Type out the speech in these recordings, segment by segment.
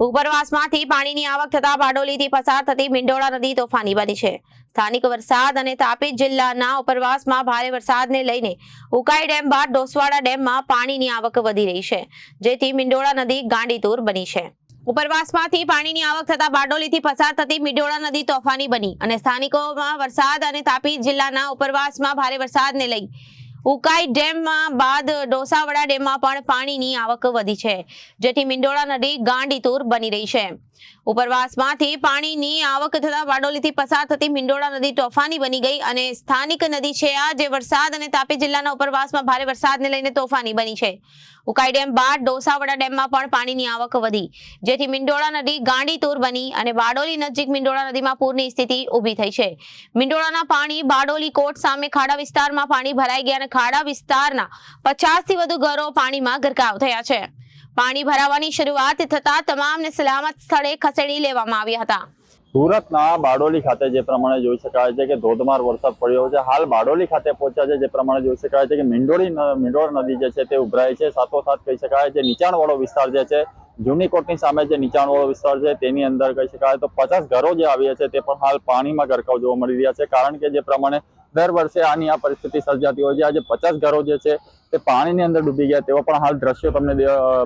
ઉપરવાસમાંથી પાણીની આવક થતા બારડોલીથી પસાર થતી મિંડોળા નદી તોફાની બની છે. સ્થાનિક વરસાદ અને તાપી જિલ્લાના ઉપરવાસમાં ભારે વરસાદને લઈને ઉકાઈ ડેમ બાદ ડોસવાડા ડેમમાં પાણીની આવક વધી રહી છે, જેથી મિંડોળા નદી ગાંડીતુર બની છે. ઉપરવાસમાંથી પાણીની આવક થતા બારડોલીથી પસાર થતી મિંડોળા નદી તોફાની બની અને સ્થાનિકોમાં વરસાદ અને તાપી જિલ્લાના ઉપરવાસમાં ભારે વરસાદને લઈ ઉકાઈ ડેમમાં બાદ ડોસાવડા ડેમમાં પણ પાણીની આવક વધી છે, જેથી મિંડોળા નદી ગાંડીતુર બની રહી છે. ઉપરવાસમાંથી પાણીની આવક થતા બારડોલીથી પસાર થતી મિંડોળા નદી તોફાની બની ગઈ અને સ્થાનિક નદી છે આ, જે વરસાદ અને તાપી જિલ્લાના ઉપરવાસમાં ભારે વરસાદને લઈને તોફાની બની છે. ઉકાઈ ડેમ બાદ ડોસાવડા ડેમમાં પણ પાણીની આવક વધી, જેથી મિંડોળા નદી ગાંડીતુર બની અને બારડોલી નજીક મિંડોળા નદીમાં પૂરની સ્થિતિ ઊભી થઈ છે. મિંડોળાના પાણી બારડોલી કોટ સામે ખાડા વિસ્તારમાં પાણી ભરાઈ ગયા ખાડા વિસ્તારના પચાસથી વધુ ઘરો પાણીમાં ગરકાવ થયા છે. પાણી ભરાવાની શરૂઆત થતા તમામને સલામત સ્થળે ખસેડી લેવામાં આવ્યા હતા. સુરતના બારડોલી ખાતે જે પ્રમાણે જોઈ શકાય છે કે ધોધમાર વરસાદ પડ્યો છે, હાલ બારડોલી ખાતે પહોંચ્યા છે, જે પ્રમાણે જોઈ શકાય છે કે મીંડોળી મીંડોળ નદી જે છે તે ઉભરાય છે. સાથોસાથ કહી શકાય છે નીચાણવાળો વિસ્તાર જે છે જૂની કોટની સામે જે નીચાણવાળો વિસ્તાર છે તેની અંદર કહી શકાય તો પચાસ ઘરો જે આવ્યા છે તે પણ હાલ પાણીમાં ગરકાવ જોવા મળી રહ્યા છે. કારણ કે જે પ્રમાણે દર વર્ષે આની આ પરિસ્થિતિ સર્જાતી હોય છે. આજે પચાસ ઘરો જે છે તે પાણીની અંદર ડૂબી ગયા. તેવા પણ હાલ દ્રશ્યો તમને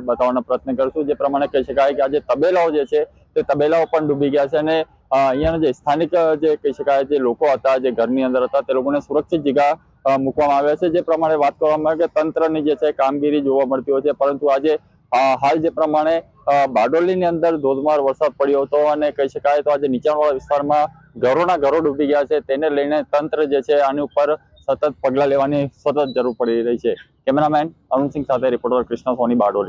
બતાવવાનો પ્રયત્ન કરશું. જે પ્રમાણે કહી શકાય કે આજે તબેલાઓ જે છે તે તબેલાઓ પણ ડૂબી ગયા છે અને અહીંયાના જે સ્થાનિક જે કહી શકાય જે લોકો હતા, જે ઘરની અંદર હતા, તે લોકોને સુરક્ષિત જગ્યા મૂકવામાં આવ્યા છે. જે પ્રમાણે વાત કરવામાં આવે કે તંત્રની જે છે કામગીરી જોવા મળતી હોય છે. પરંતુ આજે હાલ જે પ્રમાણે બારડોલીની અંદર ધોધમાર વરસાદ પડ્યો હતો અને કહી શકાય તો આજે નીચાણવાળા વિસ્તારમાં ઘરોના ઘરો ડૂબી ગયા છે. તેને લઈને તંત્ર જે છે, આની ઉપર સતત પગલાં લેવાની સતત જરૂર પડી રહી છે. કેમેરામેન અરુણસિંહ સાથે રિપોર્ટર કૃષ્ણ સોની બારડોલી.